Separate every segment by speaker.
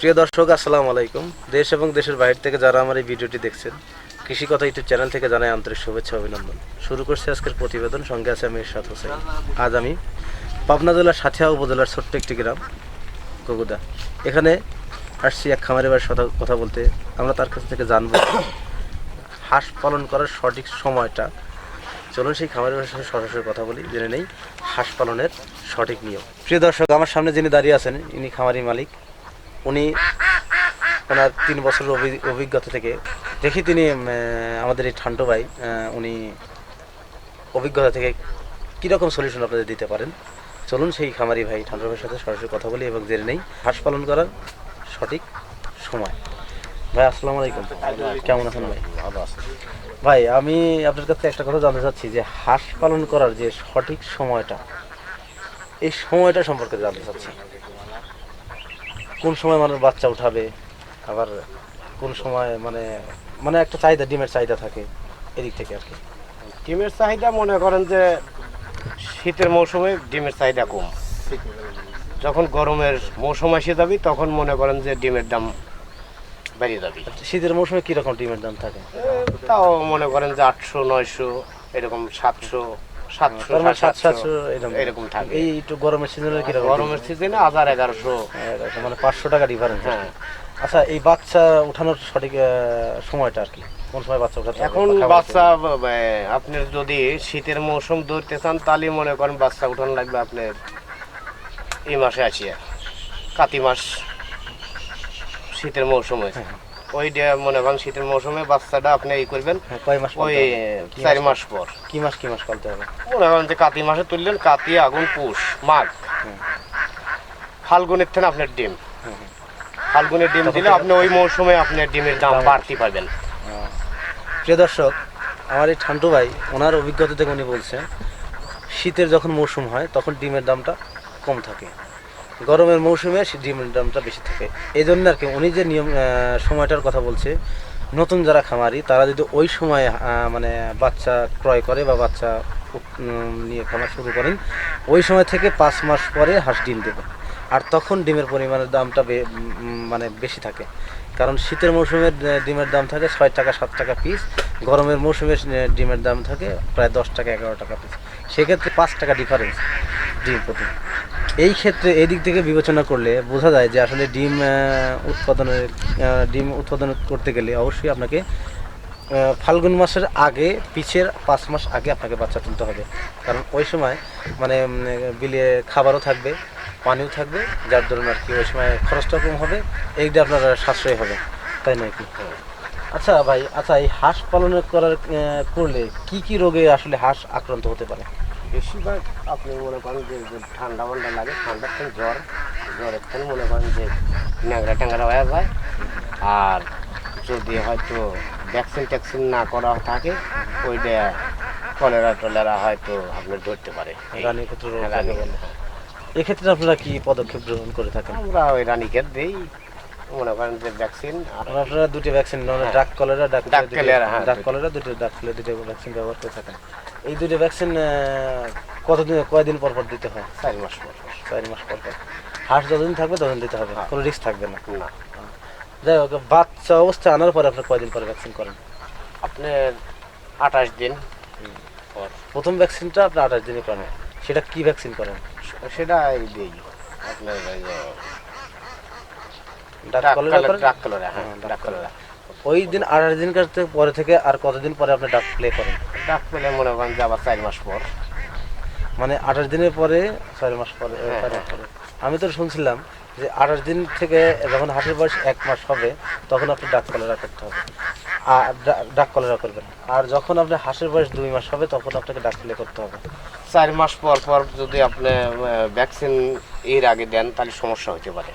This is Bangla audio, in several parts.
Speaker 1: প্রিয় দর্শক, আসসালামু আলাইকুম। দেশ এবং দেশের বাইরে থেকে যারা আমার এই ভিডিওটি দেখছেন কৃষি কথা ইউটিউব চ্যানেল থেকে জানাই আন্তরিক শুভেচ্ছা অভিনন্দন। শুরু করছি আজকের প্রতিবেদন, সঙ্গে আছে আমি ইরশাদ হোসেন। আজ আমি পাবনা জেলার সাথিয়া উপজেলার ছোট্ট একটি গ্রাম, গগুদা। এখানে আসছি এক খামারের বাড়ির কথা বলতে। আমরা তার কাছ থেকে জানব হাঁস পালন করার সঠিক সময়টা। চলুন সেই খামারের বাড়ির সাথে সরাসরি কথা বলি, জেনে নেই হাঁস পালনের সঠিক নিয়ম। প্রিয় দর্শক, আমার সামনে যিনি দাঁড়িয়ে আছেন, ইনি খামারি মালিক। উনি ওনার তিন বছরের অভি- অভিজ্ঞতা থেকে দেখি তিনি আমাদের এই ঠান্ডু ভাই উনি অভিজ্ঞতা থেকে কীরকম সলিউশন আপনাদের দিতে পারেন? চলুন সেই খামারি ভাই ঠান্ডু ভাইয়ের সাথে সরাসরি কথা বলি এবং জেনে নেই হাঁস পালন করার সঠিক সময়। ভাই আসসালামু আলাইকুম। কেমন আছেন ভাই?
Speaker 2: ভালো আছে।
Speaker 1: ভাই আমি আপনার কাছে একটা কথা জানতে চাচ্ছি যে হাঁস পালন করার যে সঠিক সময়টা এই সময়টা সম্পর্কে জানতে চাচ্ছি। কোন সময় মানুষ বাচ্চা উঠাবে আবার কোন সময় মানে মানে একটা চাহিদা ডিমের চাহিদা থাকে এদিক থেকে আর কি।
Speaker 2: ডিমের চাহিদা মনে করেন যে শীতের মৌসুমে ডিমের চাহিদা কম। যখন গরমের মৌসুম এসে যাবি তখন মনে করেন যে ডিমের দাম বেড়ে যাবে।
Speaker 1: শীতের মৌসুমে কীরকম ডিমের দাম থাকে?
Speaker 2: তাও মনে করেন যে আটশো নয়শো এরকম সাতশো
Speaker 1: মানে এরকম।
Speaker 2: থাকে।
Speaker 1: এই একটু গরমের সিজনে
Speaker 2: গরমের সিজনে হাজার এগারোশো।
Speaker 1: মানে পাঁচশো টাকা ডিফারেন্স
Speaker 2: হ্যাঁ।
Speaker 1: আচ্ছা এই বাচ্চা উঠানোর সঠিক সময়টা আর কি? কোন সময় বাচ্চা উঠাতে
Speaker 2: এখন বাচ্চা আপনার যদি শীতের মৌসুম ধরতে চান তাহলে মনে করেন বাচ্চা উঠানো লাগবে আপনার এই মাসে আসিয়া। কাতি মাস শীতের মৌসুমে।
Speaker 1: হ্যাঁ।
Speaker 2: ওই যে মনে করেন শীতের মৌসুমে বাচ্চাটা আপনি এই করবেন
Speaker 1: হ্যাঁ, কয় মাস
Speaker 2: ওই চার
Speaker 1: মাস?
Speaker 2: পর।
Speaker 1: কি মাস কি মাস পালতে হবে?
Speaker 2: মনে করেন যে কাতি মাসে তুললেন কাতি আগুন পুষ মাঘ। ফাল্গুনের থেকে আপনার ডিম। ফাল্গুনের ডিম দিলে আপনি ওই মৌসুমে আপনার ডিমের দাম বাড়তি পাবেন।
Speaker 1: প্রিয় দর্শক আমার এই ঠান্টু ভাই ওনার অভিজ্ঞতা থেকে উনি বলছেন শীতের যখন মৌসুম হয় তখন ডিমের দামটা কম থাকে। গরমের মৌসুমে সে ডিমের দামটা বেশি থাকে। এই জন্য আর কি উনি যে নিয়ম সময়টার কথা বলছে, নতুন যারা খামারি, তারা যদি ওই সময় মানে বাচ্চা ক্রয় করে বা বাচ্চা নিয়ে খামার শুরু করেন, ওই সময় থেকে পাঁচ মাস পরে হাঁস ডিম দেবে। আর তখন ডিমের পরিমাণের দামটা মানে বেশি থাকে। কারণ শীতের মৌসুমে ডিমের দাম থাকে ছয় টাকা, সাত টাকা পিস গরমের মৌসুমে ডিমের দাম থাকে প্রায় দশ টাকা, এগারো টাকা পিস সেক্ষেত্রে পাঁচ টাকা ডিফারেন্স ডিম প্রতি। এই ক্ষেত্রে এই দিক থেকে বিবেচনা করলে বোঝা যায় যে আসলে ডিম উৎপাদনের ডিম উৎপাদন করতে গেলে অবশ্যই আপনাকে ফাল্গুন মাসের আগে, পিছের পাঁচ মাস আগে আপনাকে বাচ্চা তুলতে হবে। কারণ ওই সময় মানে বিলে খাবারও থাকবে, পানিও থাকবে, যার দরুন আর কি ওই সময় খরচটাও কম হবে, এই দিয়ে আপনার সাশ্রয় হবে। তাই নয় কি? আচ্ছা ভাই আচ্ছা এই হাঁস পালন করার করলে কি কি রোগে আসলে হাঁস আক্রান্ত হতে পারে?
Speaker 2: বেশিরভাগ আপনি মনে করেন যে ঠান্ডা মান্ডা লাগে ঠান্ডার থেকে জ্বর জ্বরের থেকে মনে করেন যে ন্যাংরা ট্যাংরা হয়ে যায়। আর যদি হয়তো ভ্যাকসিন ট্যাকসিন না করা থাকে ওইটা কলেরা টলেরা হয়তো আপনার ধরতে পারে।
Speaker 1: এক্ষেত্রে আপনারা কি পদক্ষেপ গ্রহণ করে থাকেন?
Speaker 2: আমরা ওই রানীক্ষেত দিই। মনে করেন যে ভ্যাকসিন
Speaker 1: আপনারা দুটি ভ্যাকসিন। ডাক কলেরা ডাক
Speaker 2: কলেরা, হ্যাঁ,
Speaker 1: ডাক। কলেরা দুটি ডাক কলেরা দুটি ভ্যাকসিন ব্যবহার করে থাকেন। এই দুটি ভ্যাকসিন কতদিন কয়দিন পর পর দিতে হয়?
Speaker 2: চার মাস পর।
Speaker 1: চার মাস পর পর। হাঁস যতদিন থাকবে ততদিন দিতে হবে।
Speaker 2: হ্যাঁ।
Speaker 1: কোনো রিস্ক থাকবে না।
Speaker 2: না।
Speaker 1: যাই হোক বাচ্চা অবস্থা আনার পরে আপনার কয়দিন পরে ভ্যাকসিন করেন?
Speaker 2: আপনার আঠাশ দিন পর।
Speaker 1: প্রথম ভ্যাকসিনটা আপনার আঠাশ দিনে করেন। সেটা কি ভ্যাকসিন করেন?
Speaker 2: সেটা দিই আপনার
Speaker 1: ডাক
Speaker 2: ডাক
Speaker 1: কলেরা
Speaker 2: ডাক হ্যাঁ,
Speaker 1: হ্যাঁ, ওই দিন আঠাশ দিন পরে থেকে আর কতদিন পরে আপনি ডাক প্লে করেন?
Speaker 2: ডাক পেলে মনে করেন যে আবার চার মাস পর।
Speaker 1: মানে আঠাশ দিনের পরে ছয় মাস পরে
Speaker 2: হ্যাঁ, হ্যাঁ।
Speaker 1: আমি তো শুনছিলাম যে আঠাশ দিন থেকে যখন হাঁসের বয়স এক মাস হবে তখন আপনি ডাক কলেরা করতে হবে। আর ডাক কলেরা করবেন আর যখন আপনি হাঁসের বয়স দুই মাস হবে তখন আপনাকে ডাক প্লে করতে হবে।
Speaker 2: চার মাস পর পর যদি আপনি ভ্যাকসিন এর আগে দেন তাহলে সমস্যা হতে পারে।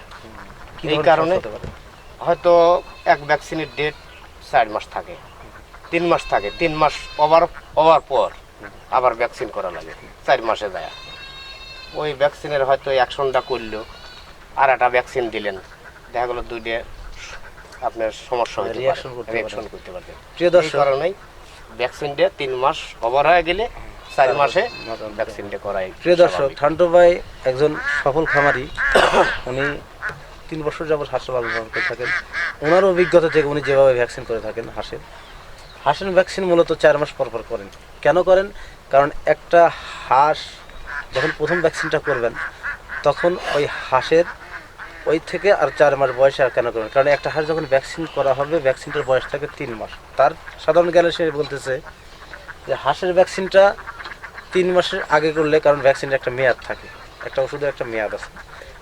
Speaker 2: এই কারণে-? হয়তো এক ভ্যাকসিনের ডেট চার মাস থাকে তিন মাস থাকে তিন মাস ওভার ওভার পর আবার ভ্যাকসিন করা লাগে চার মাসে যায় ওই ভ্যাকসিনের হয়তো অ্যাকশনটা করল আর একটা ভ্যাকসিন দিলেন দেখা গেলো দুইটা আপনার সমস্যা হতে রিয়াকশন করতে পারবে
Speaker 1: প্রিয় দর্শক
Speaker 2: কারণেই ভ্যাকসিনটা তিন মাস ওভার হয়ে গেলে চার মাসে। ভ্যাকসিনটা করাই
Speaker 1: প্রিয় দর্শক। ঠান্টু ভাই একজন সফল খামারি উনি তিন বছর যাবত হাঁস লালন করে থাকেন। ওনার অভিজ্ঞতা থেকে উনি যেভাবে ভ্যাকসিন করে থাকেন হাঁসের। হাঁসের ভ্যাকসিন মূলত চার মাস পর পর করেন। কেন করেন? কারণ একটা হাঁস যখন প্রথম ভ্যাকসিনটা করবেন, তখন ওই হাঁসের ওই থেকে আর চার মাস বয়সে আর কেন করবেন? কারণ একটা হাঁস যখন ভ্যাকসিন করা হবে ভ্যাকসিনটার বয়স থাকে তিন মাস। তার সাধারণ জ্ঞানে সে বলতেছে যে হাঁসের ভ্যাকসিনটা তিন মাসের আগে করলে, কারণ ভ্যাকসিনের একটা মেয়াদ থাকে। একটা ওষুধের একটা মেয়াদ আছে।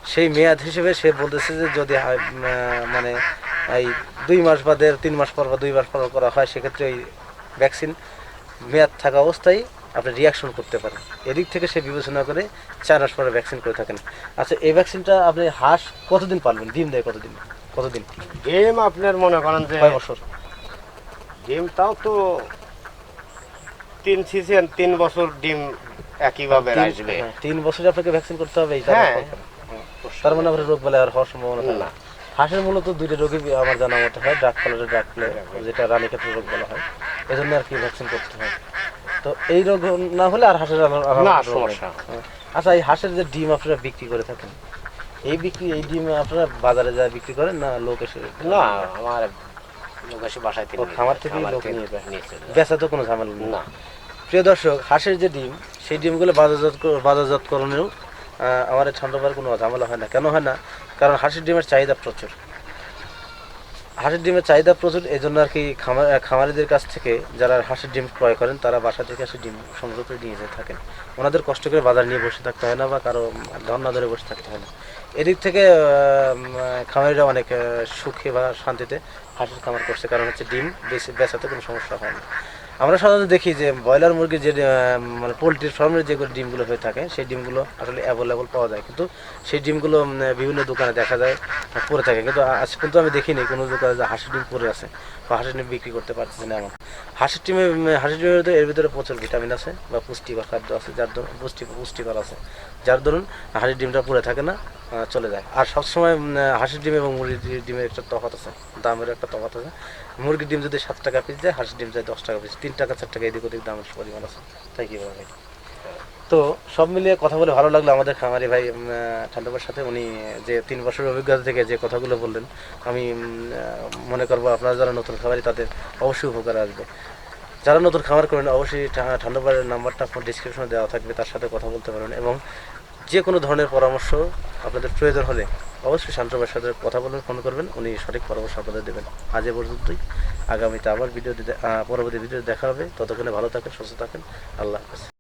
Speaker 1: সেই মেয়াদ হিসেবে সে বলতেছে যে যদি মানে এই দুই মাস বা দেড় তিন মাস পর বা দুই মাস পর করা হয় সেক্ষেত্রে ওই ভ্যাকসিন মেয়াদ থাকা অবস্থায় আপনি রিয়াকশন করতে পারেন। এদিক থেকে সে বিবেচনা করে চার মাস পরে ভ্যাকসিন করে থাকেন। আচ্ছা এই ভ্যাকসিনটা আপনি হাঁস কতদিন পারবেন ডিম দেয় কতদিন? কতদিন?
Speaker 2: ডিম আপনার মনে করেন যে
Speaker 1: কয় বছর?
Speaker 2: ডিম তাও তো তিন সিজন তিন বছর ডিম একইভাবে আসবে।
Speaker 1: হ্যাঁ, তিন বছরে আপনাকে ভ্যাকসিন করতে হবে
Speaker 2: হ্যাঁ।
Speaker 1: তার মানে আপনার রোগ বলে আর হওয়ার সম্ভাবনা থাকে না। হাঁসের মূলত দুইটা রোগই আমার জানা মতে হয় ড্রাগ কলারের ড্রাগ যেটা রানী ক্ষেত্রে রোগ বলা হয়। এই জন্য আর কি ভ্যাকসিন করতে হয়। তো এই রোগ না হলে আর হাঁসের
Speaker 2: না, সমস্যা।
Speaker 1: আচ্ছা এই হাঁসের যে ডিম আপনারা বিক্রি করে থাকেন এই বিক্রি এই ডিম আপনারা বাজারে যা বিক্রি করেন না লোক এসে
Speaker 2: না আমার লোক এসে বাসায় থেকে
Speaker 1: খামার
Speaker 2: খামার
Speaker 1: লোক নিয়ে। বেচা তো কোনো ঝামেলা
Speaker 2: না।
Speaker 1: প্রিয় দর্শক হাঁসের যে ডিম সেই ডিমগুলো বাজারজাত বাজারজাতকরণেও আমার এই ঠান্ডাবার কোনো ঝামেলা হয় না। কেন হয় না? কারণ হাঁসের ডিমের চাহিদা প্রচুর। হাঁসের ডিমের চাহিদা প্রচুর এই জন্য আর কি খামার খামারিদের কাছ থেকে যারা হাঁসের ডিম ক্রয় করেন, তারা বাসা থেকে হাঁসের ডিম সংগ্রহ করে নিয়ে যেতে থাকেন। ওনাদের কষ্ট করে বাজার নিয়ে বসে থাকতে হয় না বা কারও ধর্না ধরে বসে থাকতে হয় না। এদিক থেকে খামারিরা অনেক সুখে বা শান্তিতে হাঁসের খামার করছে, কারণ হচ্ছে ডিম বেশি বেচাতে কোনো সমস্যা হয় না। আমরা সাধারণত দেখি যে ব্রয়লার মুরগি যে মানে পোলট্রির ফার্মের যে ডিমগুলো হয়ে থাকে, সেই ডিমগুলো আসলে অ্যাভেলেবল পাওয়া যায়। কিন্তু সেই ডিমগুলো বিভিন্ন দোকানে দেখা যায় পরে থাকে। কিন্তু আজ কিন্তু আমি দেখিনি কোনো দোকানে যে হাঁসের ডিম পরে আছে। বা হাঁসের ডিম বিক্রি করতে পারতেছে না এমন। হাঁসের ডিমে হাঁসের ডিমের ভিতরে, এর ভিতরে প্রচুর ভিটামিন আছে বা পুষ্টিকর খাদ্য আছে, যার ধরুন পুষ্টি, পুষ্টিকর আছে। যার ধরুন হাঁসের ডিমটা পড়ে থাকে না চলে যায়। আর সবসময় হাঁসের ডিম এবং মুরগির ডিমের একটা তফাত আছে দামের একটা তফাত আছে। মুরগির ডিম যদি সাত টাকা পিস যায় হাঁসের ডিম যায় দশ টাকা পিস তিন টাকা, চার টাকা এদিক ওদিক দামের পরিমাণ আছে। তাই কি বলা তো সব মিলিয়ে কথা বলে ভালো লাগল আমাদের খামারি ভাই ঠান্ডাবার সাথে। উনি যে তিন বছরের অভিজ্ঞতা থেকে যে কথাগুলো বললেন, আমি মনে করব আপনারা যারা নতুন খামারি, তাদের অবশ্যই উপকার আসবে। যারা নতুন খামার করেন, অবশ্যই ঠান্ডাবারের নাম্বারটা আপনার ডিসক্রিপশনে দেওয়া থাকবে, তার সাথে কথা বলতে পারেন এবং যে কোনো ধরনের পরামর্শ আপনাদের প্রয়োজন হলে অবশ্যই শান্তবার সাথে কথা বলবেন ফোন করবেন, উনি সঠিক পরামর্শ আপনাদের দেবেন। আজ এ পর্যন্তই। আগামীতে আবার ভিডিও পরবর্তী ভিডিও দেখা হবে। ততক্ষণে ভালো থাকেন, সুস্থ থাকেন। আল্লাহ হাফেজ।